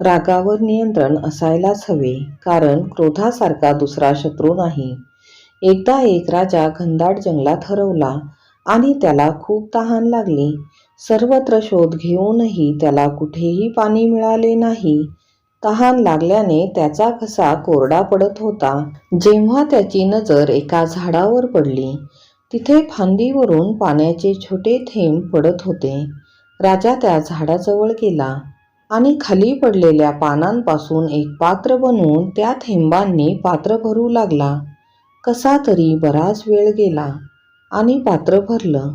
रागावर नियंत्रण असायलाच हवे कारण क्रोधासारखा दुसरा शत्रू नाही. एकदा एक राजा घनदाट जंगलात हरवला आणि त्याला खूप तहान लागली. सर्वत्र शोध घेऊनही त्याला कुठेही पाणी मिळाले नाही. तहान लागल्याने त्याचा घसा कोरडा पडत होता. जेव्हा त्याची नजर एका झाडावर पडली तिथे फांदीवरून पाण्याचे छोटे थेंब पडत होते. राजा त्या झाडाजवळ गेला. आणि खाली पडलेल्या पानांपासून एक पात्र बनवून त्या थेंबांनी पात्र भरू लागला. कसा तरी बराच वेळ गेला आणि पात्र भरलं.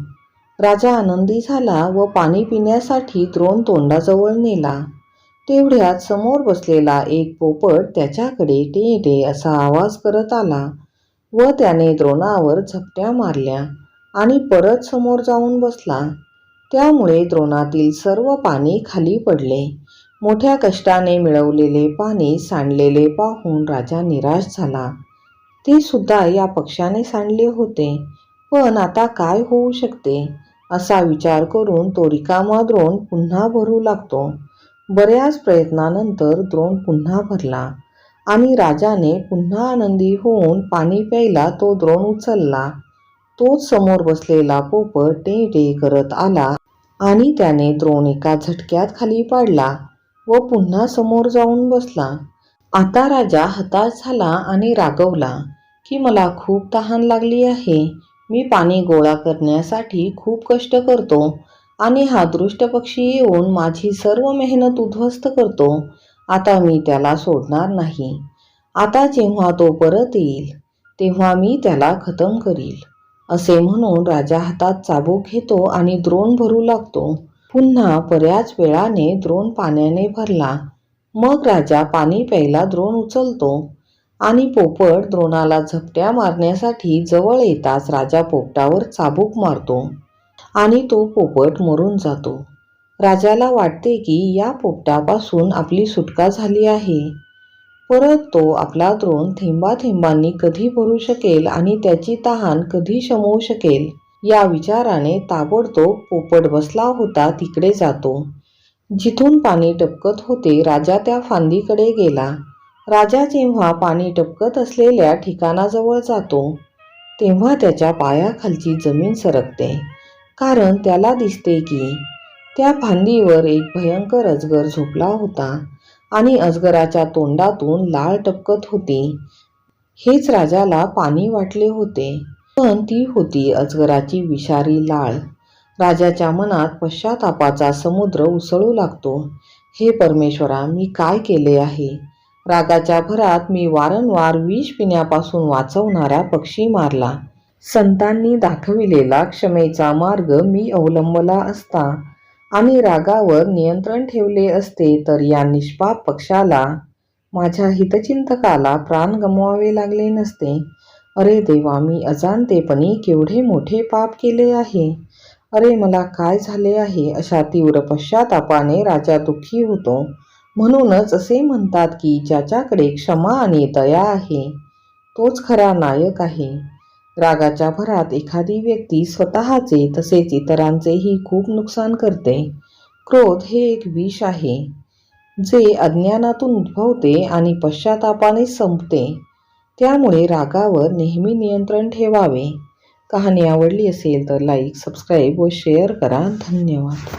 राजा आनंदी झाला व पाणी पिण्यासाठी द्रोण तोंडाजवळ नेला. तेवढ्यात समोर बसलेला एक पोपट त्याच्याकडे टे टे असा आवाज करत आला व त्याने द्रोणावर झपट्या मारल्या आणि परत समोर जाऊन बसला. त्यामुळे द्रोणातील सर्व पाणी खाली पडले. मोठ्या कष्टाने मिळवलेले पाणी सांडलेले पाहून राजा निराश झाला. ते सुद्धा या पक्षाने सांडले होते. पण आता काय होऊ शकते? असा विचार करून तो रिकामा द्रोण पुन्हा भरू लागतो. बऱ्याच प्रयत्नानंतर द्रोण पुन्हा भरला. आणि राजाने पुन्हा आनंदी होऊन पाणी प्यायला तो द्रोण उचलला. तोच समोर बसलेला पोपट टे टे करत आला आणि त्याने द्रोण एका झटक्यात खाली पाडला. व पुन्हा समोर जाऊन बसला. आता राजा हताश झाला आणि रागवला की मला खूप तहान लागली आहे. मी पाणी गोळा करण्यासाठी खूप कष्ट करतो आणि हा दृष्ट पक्षी येऊन माझी सर्व मेहनत उद्ध्वस्त करतो. आता मी त्याला सोडणार नाही. आता जेव्हा तो परत येईल तेव्हा मी त्याला खतम करील. असे म्हणून राजा हातात चाबूक घेतो आणि द्रोण भरू लागतो. पुन्हा बऱ्याच वेळाने द्रोण पाण्याने भरला. मग राजा पाणी प्यायला द्रोण उचलतो आणि पोपट द्रोणाला झपट्या मारण्यासाठी जवळ येताच राजा पोपटावर चाबूक मारतो आणि तो पोपट मरून जातो. राजाला वाटते की या पोपटापासून आपली सुटका झाली आहे. परत तो आपला द्रोण थेंबा थेंबांनी कधी भरू शकेल आणि त्याची तहान कधी शमवू शकेल? या विचाराने ताबडतोब पोपट बसला होता तिकडे जातो. जिथून पाणी टपकत होते राजा त्या फांदीकडे गेला. राजा जेव्हा पाणी टपकत असलेल्या ठिकाणाजवळ जातो तेव्हा त्याच्या पायाखालची जमीन सरकते. कारण त्याला दिसते की त्या फांदीवर एक भयंकर अजगर झोपला होता आणि अजगराच्या तोंडातून लाळ टपकत होती. हेच राजाला पाणी वाटले होते. पण ती होती अजगराची विषारी लाळ. राजाच्या मनात पश्चातापाचा समुद्र उसळू लागतो. हे परमेश्वरा मी काय केले आहे? रागाच्या भरात मी वारंवार विष पिण्यापासून वाचवणारा पक्षी मारला. संतांनी दाखविलेला क्षमेचा मार्ग मी अवलंबला असता. आणि रागावर नियंत्रण ठेवले असते तर या निष्पाप पक्षाला माझ्या हितचिंतकाला प्राण गमवावे लागले नसते. अरे देवा मी अजाणतेपणी केवढे मोठे पाप केले आहे. अरे मला काय झाले आहे? अशा तीव्र पश्चातापाने राजा दुःखी होतो. म्हणूनच असे म्हणतात की ज्याच्याकडे क्षमा आणि दया आहे तोच खरा नायक आहे. रागाच्या भरात एखादी व्यक्ती स्वतःचे तसेच इतरांचेही खूप नुकसान करते. क्रोध हे एक विष आहे जे अज्ञानातून उद्भवते आणि पश्चातापाने संपते. त्यामुळे रागावर नेहमी नियंत्रण ठेवावे. कहाणी आवडली असेल तर लाईक सबस्क्राईब व शेअर करा. धन्यवाद.